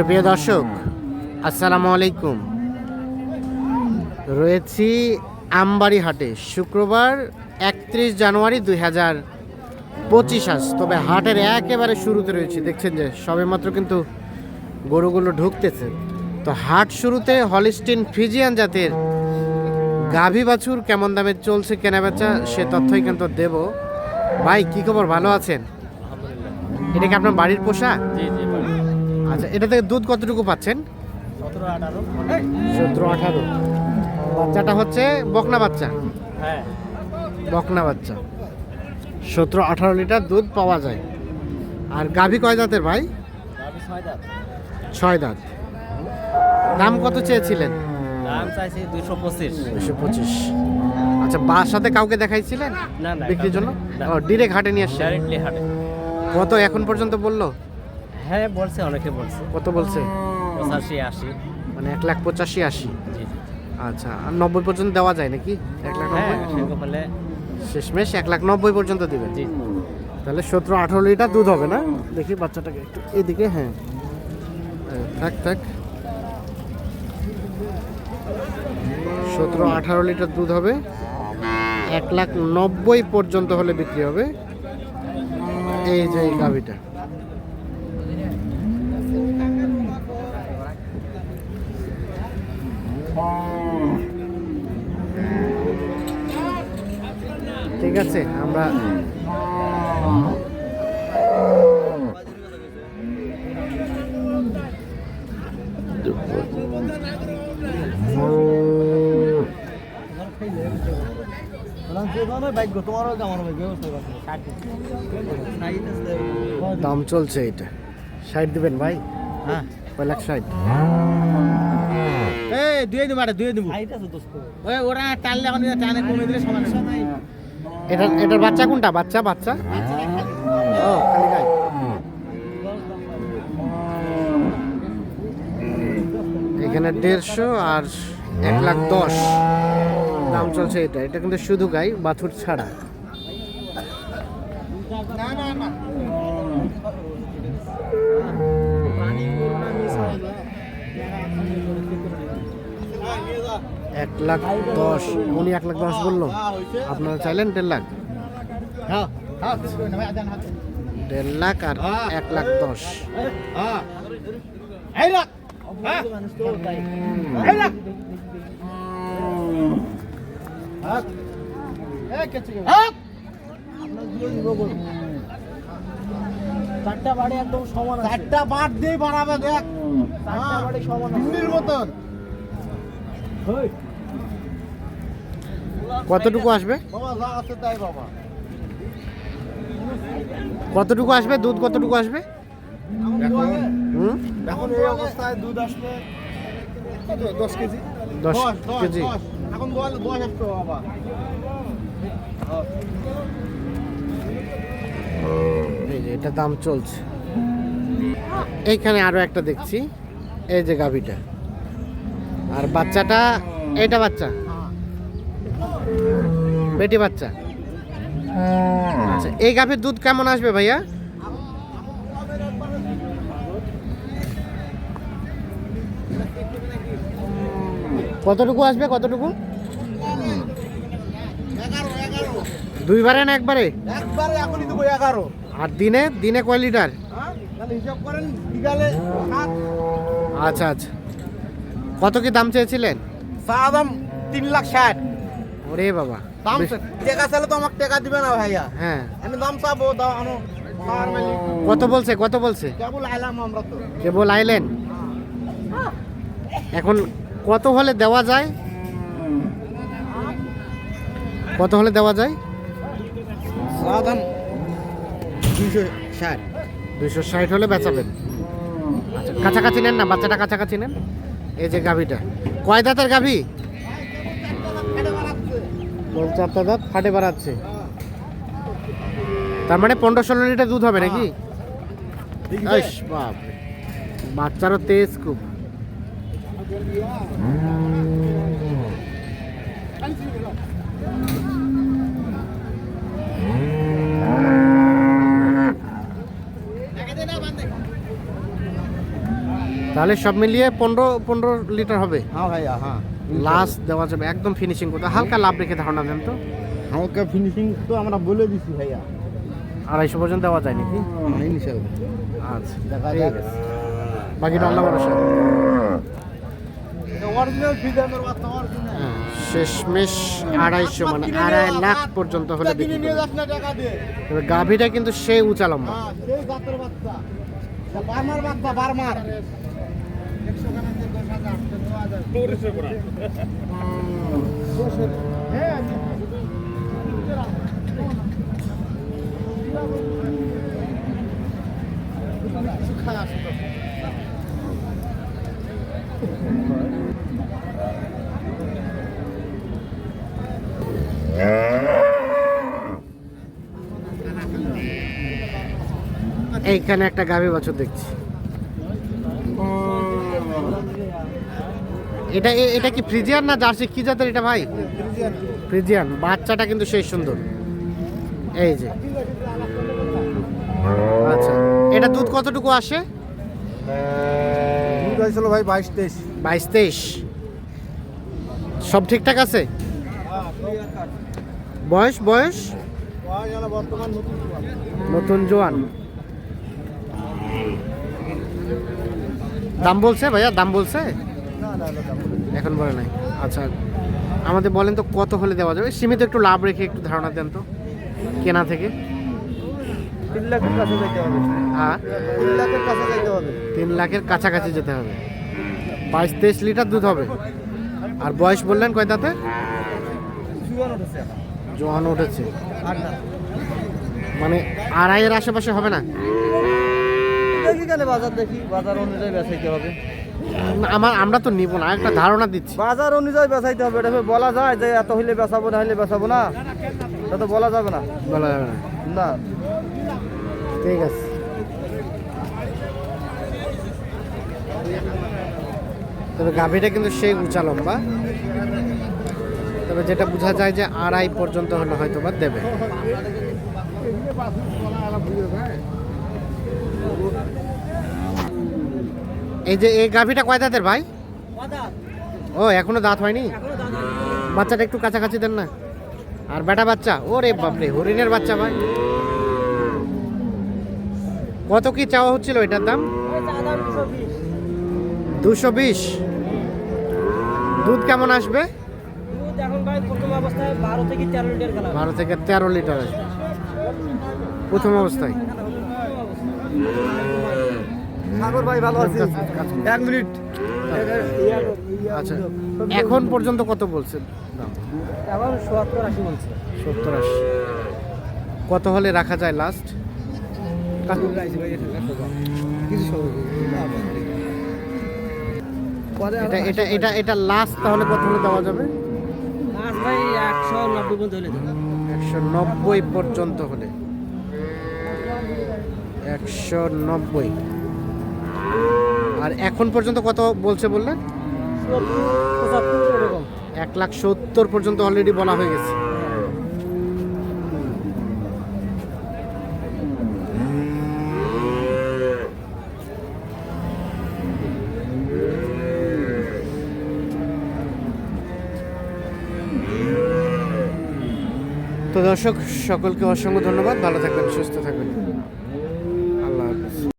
সুপ্রিয় দর্শক আসসালামু আলাইকুম। রয়েছি আমবাড়ি হাটে শুক্রবার একত্রিশ জানুয়ারি দুই হাজার পঁচিশ আজ। তবে হাটের একেবারে শুরুতে রয়েছে। দেখছেন যে সবেমাত্র কিন্তু গরুগুলো ঢুকতেছে। তো হাট শুরুতে হলিস্টিন ফিজিয়ান জাতের গাভী বাছুর কেমন দামে চলছে কেনাবেচা সে তথ্যই কিন্তু দেব। ভাই কি খবর? ভালো আছেন? এটা কি আপনার বাড়ির পোশাক? জি জি আচ্ছা এটা থেকে দুধ কতটুকু পাচ্ছেন? সতেরো আঠারো। বাচ্চাটা হচ্ছে বকনা বাচ্চা? হ্যাঁ। বকনা বাচ্চা। সতেরো আঠারো লিটার দুধ পাওয়া যায়। আর গাভী কয় দাঁতের ভাই? ছয় দাঁত। দাম কত চেয়েছিলেন? দাম চাইছি দুইশো পঁচিশ। দুশো পঁচিশ। আচ্ছা বাসাতে কাউকে দেখাইছিলেন না না বিক্রির জন্য? ডিরেক্ট হাটে নিয়ে হাটে। কত এখন পর্যন্ত বলল? হ্যাঁ বলছে অনেকে বলছে। কত বলছে? পঁচাশি আশি। মানে এক লাখ পঁচাশি আশি? জি জি আচ্ছা আর নব্বই পর্যন্ত দেওয়া যায় নাকি? এক লাখ হ্যাঁ সেরকম হলে শেষমেশ এক লাখ নব্বই পর্যন্ত দিবেন? জি। তাহলে সতেরো আঠারো লিটার দুধ হবে না? দেখি বাচ্চাটাকে একটু এদিকে হ্যাঁ। থাক থাক। সতেরো আঠারো লিটার দুধ হবে। এক লাখ নব্বই পর্যন্ত হলে বিক্রি হবে। এই যে এই গাভিটা। ঠিক আছে আমরা দাম চলছে এটা। ষাট দিবেন ভাই? হ্যাঁ। কয় লাখ ষাট? এই দুয়ে দিব আরে দুয়ে দিব। ওই ওরা টানলে এখন টানে কমে দিলে সমান এটা এটার বাচ্চা কোনটা? বাচ্চা বাচ্চা? ও খালি এখানে দেড়শো আর এক লাখ দশ। দাম চলছে এটা। এটা কিন্তু শুধু গাই বাছুর ছাড়া। এক লাখ দশ। উনি এক লাখ দশ বলল। আপনারা চাইলেন দেড় লাখ? হ্যাঁ দেড় লাখ আর এক লাখ দশ। চারটা বাড়ি একদম সমান চারটা বাদ দিয়ে বাড়াবে দেখ। চারটা বাড়ি সমান মতন। কতটুকু আসবে? বাবা তাই বাবা। কতটুকু আসবে? দুধ কতটুকু আসবে? এখন এই অবস্থায় দুধ আসবে দশ কেজি। দশ কেজি। দশ। এখন দশ দশ আসবে বাবা। এই যে এটা দাম চলছে। এইখানে আরও একটা দেখছি। এই যে গাভিটা। আর বাচ্চাটা এটা বাচ্চা? বেটি বাচ্চা। আচ্ছা এই গাভীর দুধ কেমন আসবে ভাইয়া? কতটুকু আসবে কতটুকু? দুইবারে না একবারে? একবারে এখনই দেবো এগারো। আর দিনে? দিনে কয় লিটার? হ্যাঁ হিসাব করেন বিকালে আচ্ছা আচ্ছা। কত কি দাম চেয়েছিলেন? চা দাম তিন লাখ ষাট। ওরে বাবা। দাম টেকা চাইলে তো আমাকে টেকা দিবে না ভাইয়া। হ্যাঁ। আমি দাম চাবো দাও আনো। কত বলছে কত বলছে? কেবল আইলাম আমরা তো। কেবল আইলেন? এখন কত হলে দেওয়া যায়? কত হলে দেওয়া যায়? চা দাম দুইশো ষাট। দুইশো ষাট হলে বেচাবেন। আচ্ছা কাছাকাছি নেন না বাচ্চাটা কাছাকাছি নেন। এই যে গাভিটা। কয় দাঁতের গাভি? চারটা দাঁত ফাটে বাড়াচ্ছে। তার মানে পনেরো ষোলো লিটার দুধ হবে নাকি? বাপ। বাচ্চারও তেজ খুব। তাহলে সব মিলিয়ে পনেরো পনেরো লিটার হবে। হ্যাঁ ভাইয়া হ্যাঁ। লাস্ট দেওয়া যাবে একদম ফিনিশিং করতে হালকা লাভ রেখে ধারণা দেন তো। হালকা ফিনিশিং তো আমরা বলে দিছি ভাইয়া। আড়াইশো পর্যন্ত দেওয়া যায় নাকি? ইনশাল্লাহ আচ্ছা ঠিক আছে। বাকিটা আল্লাহ ভরসা। হ্যাঁ, শেষমেশ আড়াইশো মানে আড়াই লাখ পর্যন্ত হলে দিয়ে। তবে গাভীটা কিন্তু সেই উঁচা লম্বা। হ্যাঁ বাচ্চা। এটা বার্মার বাচ্চা বার্মার। এইখানে একটা গাভী বছর দেখছি। এটা এটা কি ফ্রিজিয়ান না জার্সি? কি জাতের এটা ভাই? ফ্রিজিয়ান। বাচ্চাটা কিন্তু সেই সুন্দর। এই যে। আচ্ছা। এটা দুধ কতটুকু আসে? দুধ হয়েছিল ভাই বাইশ তেইশ। বাইশ তেইশ। সব ঠিকঠাক আছে? বয়স বয়স? নতুন জোয়ান। দাম বলছে ভাইয়া? দাম বলছে? এখন বলে নাই। আচ্ছা আমাদের বলেন তো কত হলে দেওয়া যাবে? সীমিত একটু লাভ রেখে একটু ধারণা দেন তো কেনা থেকে। তিন লাখের কাছে যাইতে হবে। হ্যাঁ? তিন লাখের কাছে যাইতে হবে। তিন লাখের কাছাকাছি যেতে হবে। বাইশ তেইশ লিটার দুধ হবে। আর বয়স বললেন কয় তাতে জোয়ান উঠেছে। মানে আড়াইয়ের আশেপাশে হবে না? দেখি গেলে বাজার দেখি বাজার অনুযায়ী বেচাইতে হবে। আমার আমরা তো নিব না একটা ধারণা দিচ্ছি। বাজার অনুযায়ী বেচাইতে হবে এটা বলা যায় যে এত হইলে বেচাবো না হইলে বেচাবো না। এটা তো বলা যাবে না। বলা যাবে না। না। ঠিক আছে। তবে গাভীটা কিন্তু সেই উঁচা লম্বা। তবে যেটা বোঝা যায় যে আড়াই পর্যন্ত হলে হয়তো বা দেবে। এই যে এই গাভীটা কয় দাঁতের ভাই? ও এখনও দাঁত হয়নি? বাচ্চাটা একটু কাছাকাছি দেন না। আর বেটা বাচ্চা? ওরে বাপরে হরিণের বাচ্চা ভাই। কত কি চাওয়া হচ্ছিল এটার দাম? দুশো বিশ। দুধ কেমন আসবে? বারো থেকে তেরো লিটার আসবে প্রথম অবস্থায়। সাগর ভাই ভালো আছে। এক মিনিট। আচ্ছা। এখন পর্যন্ত কত বলছেন? এখন সোয়াত্তর আশি বলছে। সত্তর আশি। কত হলে রাখা যায় লাস্ট এটা এটা এটা এটা লাস্ট তাহলে কত হলে দেওয়া যাবে? ভাই একশো নব্বই পর্যন্ত হলে। একশো নব্বই। আর এখন পর্যন্ত কত বলছে বললেন? এক লাখ সত্তর পর্যন্ত অলরেডি বলা হয়ে গেছে। তো দর্শক, সকলকে অসংখ্য ধন্যবাদ। ভালো থাকবেন, সুস্থ থাকবেন।